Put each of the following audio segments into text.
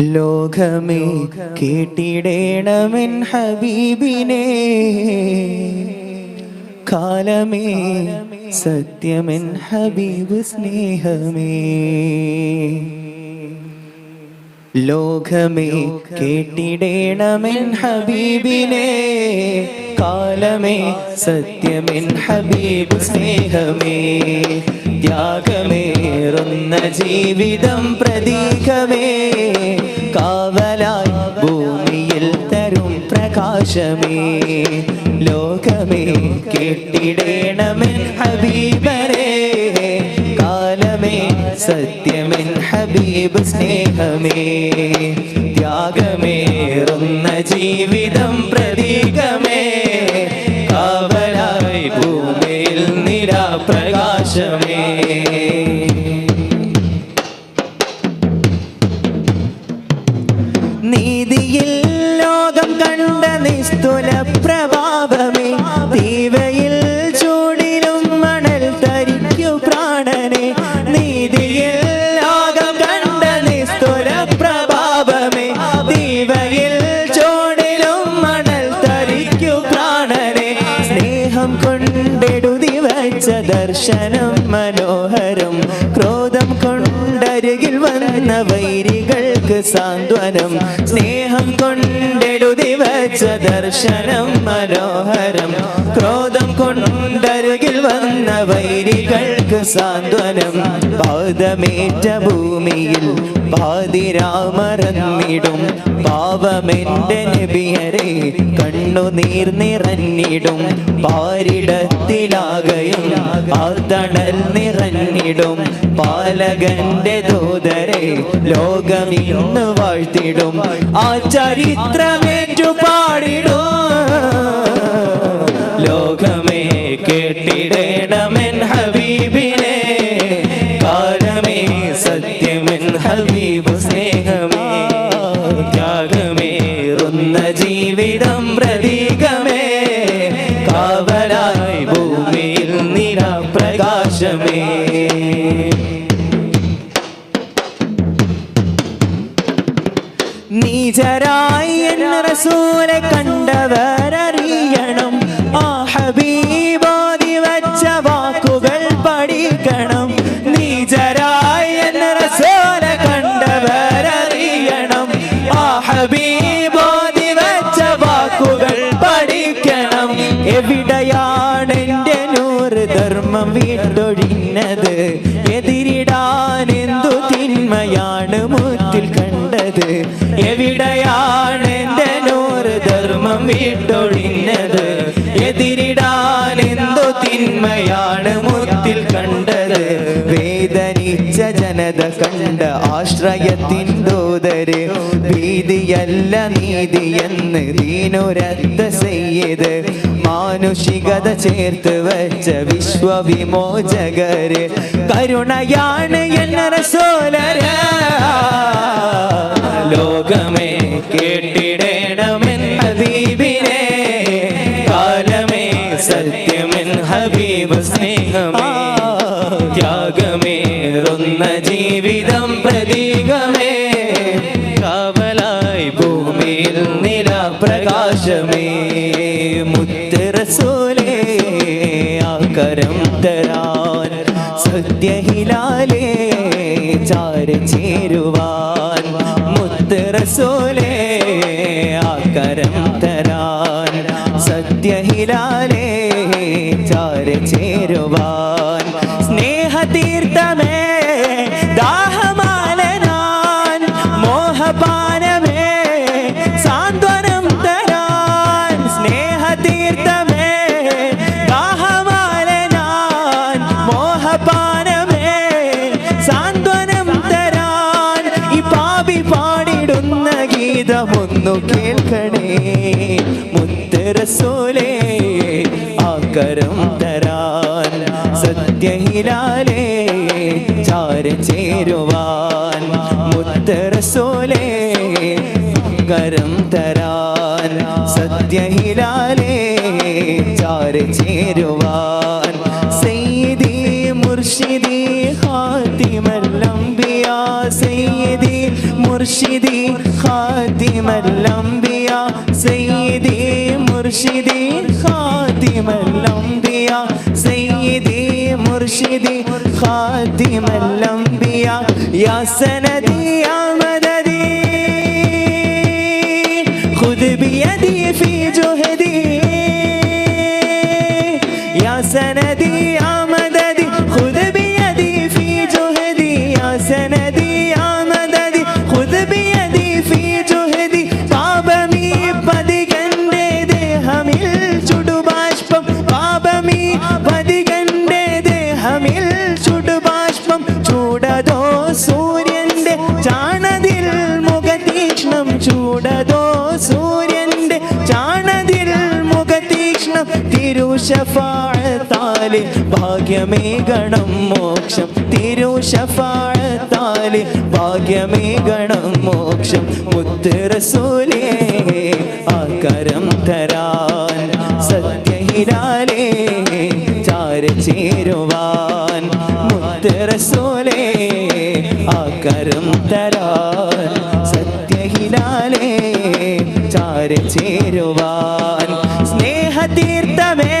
ലോകമേ കേട്ടിടേണമെൻ ഹബീബിനെ. കാലമേ സത്യമെൻ ഹബീബ് സ്നേഹമേ. ലോകമേ കേട്ടിടേണമെൻ ഹബീബിനെ. കാലമേ സത്യമെൻ ഹബീബ് സ്നേഹമേ. ത്യാഗമേറുന്ന ജീവിതം പ്രതീകമേ. കാവലായി ഭൂമിയിൽ തരും പ്രകാശമേ. ലോകമേ കേട്ടിടേണമെൻ ഹബീബരേ. കാലമേ സത്യമെൻ ഹബീബ് സ്നേഹമേ. ത്യാഗമേറുന്ന ജീവിതം പ്രതീകമേ കണ്ട നിസ്തുല പ്രഭാവമേ ദീവയിൽ ചൂടിലും മണൽ തരിക്കു പ്രാണനെ നീതിയിൽ ലോകം കണ്ട നിസ്തുല പ്രഭാവമേ ദീവയിൽ ചൂടിലും മണൽ തരിക്കു പ്രാണനെ സ്നേഹം കൊണ്ടെടുതി വച്ച ദർശനം മനോഹരം ക്രോധം കൊണ്ടരികിൽ വന്ന വൈരികൾക്ക് സാന്ത്വനം. സ്നേഹം കൊണ്ടെടുതി വച്ച ദർശനം മനോഹരം. ക്രോധം കൊണ്ടരുകിൽ വന്ന വൈരികൾക്ക് സാന്ത്വനം. പാദമേറ്റ ഭൂമിയിൽ പാതിരാമറന്നിടും പാവമെന്റെ നബിയരെ കണ്ണുനീർ നിറഞ്ഞിടും. പാരിടത്തിലാകയും ആ തണൽ നിറഞ്ഞിടും. പാലകന്റെ ദൂതരെ ലോകം ഇന്ന് വാഴ്ത്തിടും. ആ ചരിത്രമേറ്റു പാടിടും. ലോകമേ കേട്ടിടേണമെൻ ഹബീബിനെ കാലമേ സത്യമെൻ ഹബീബ് സ്നേഹമേ ത്യാഗമേറുന്ന ജീവിതം പ്രതീകമേ കാവലായി ഭൂമിയിൽ നിരാപ്രകാശമേ. നീചരായി എന്ന റസൂലെ കണ്ടവരറിയണം. ആ ഹബീബോധി നൂറ് ധർമ്മം വീട്ടൊഴിഞ്ഞത്. എതിരിടാൻ എന്തു തിന്മയാണ് മുത്തിൽ കണ്ടത്. വേദനിച്ച ജനത കണ്ട ആശ്രയത്തിൻതോതര് ഭീതിയല്ല നീതിയെന്ന് ദീനുരത്ത ചെയ്ത് മാനുഷികത ചേർത്ത് വെച്ച വിശ്വവിമോചകര് കരുണയാണ് എന്ന റസൂലര ഹബീബ് സ്നേഹമേ ത്യാഗമേറുന്ന ജീവിതം പ്രതീകമേ കാവലായി ഭൂമിയിൽ നിലാപ്രകാശമേ മുത്തരസോലേ ആകരം തരാൻ സത്യഹിലാലേ ചാര ചേരുവാൻ മുത്തരസോലേ ആകരം തരാൻ സത്യഹിലാലേ ചേരുവാൻ സ്നേഹതീർത്ഥമേ ഗീതമൊന്നു കേൾക്കണേ. മുത്തര മുത്തരസോലേ ആക്കരം തരാൻ. സത്യഹിലാലേ ചാര ചേരുവാൻ മുത്തര മുത്തരസോലേ കരം തരാൻ. സത്യഹിലാലേ ചാര ചേരുവാൻ സെയ്തി മുർഷിദി ഹാത്തിമല്ലംബിയ സെയ്തി مرشدي خاتم الأنبياء سيدي مرشدي خاتم الأنبياء سيدي مرشدي خاتم الأنبياء. يا سندي يا مددي خذ بيدي في جهدي. يا سندي തിരുഷഫാഴത്താൽ ഭാഗ്യമേ ഗണം മോക്ഷം. തിരുഷഫാഴത്താൽ ഭാഗ്യമേ ഗണം മോക്ഷം. മുത്ത് റസൂലേ ആകരം തരാൻ. സത്യഹിരാലേ ചാര ചേരുവാൻ. മുത്ത് റസൂലേ ആകരം തരാൻ. സത്യഹിരാലേ ചാര ചേരുവാൻ. സ്നേഹതീർത്ഥമേ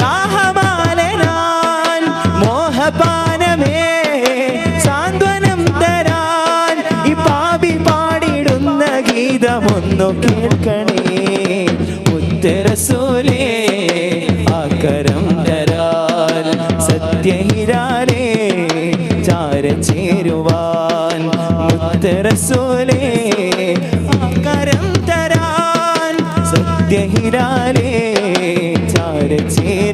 ദാഹമാലനാൻ മോഹപാനമേ സാന്ത്വനം തരാൻ ഈ പാപി പാടിടുന്ന ഗീതമൊന്നു കേൾക്കണേ. ഉത്തരസൂലേ ആക്കരം തരാൻ സത്യഹിരാലേ ചാര ചേരുവാൻ മുത്തരസൂലേ ചാരച്ചേ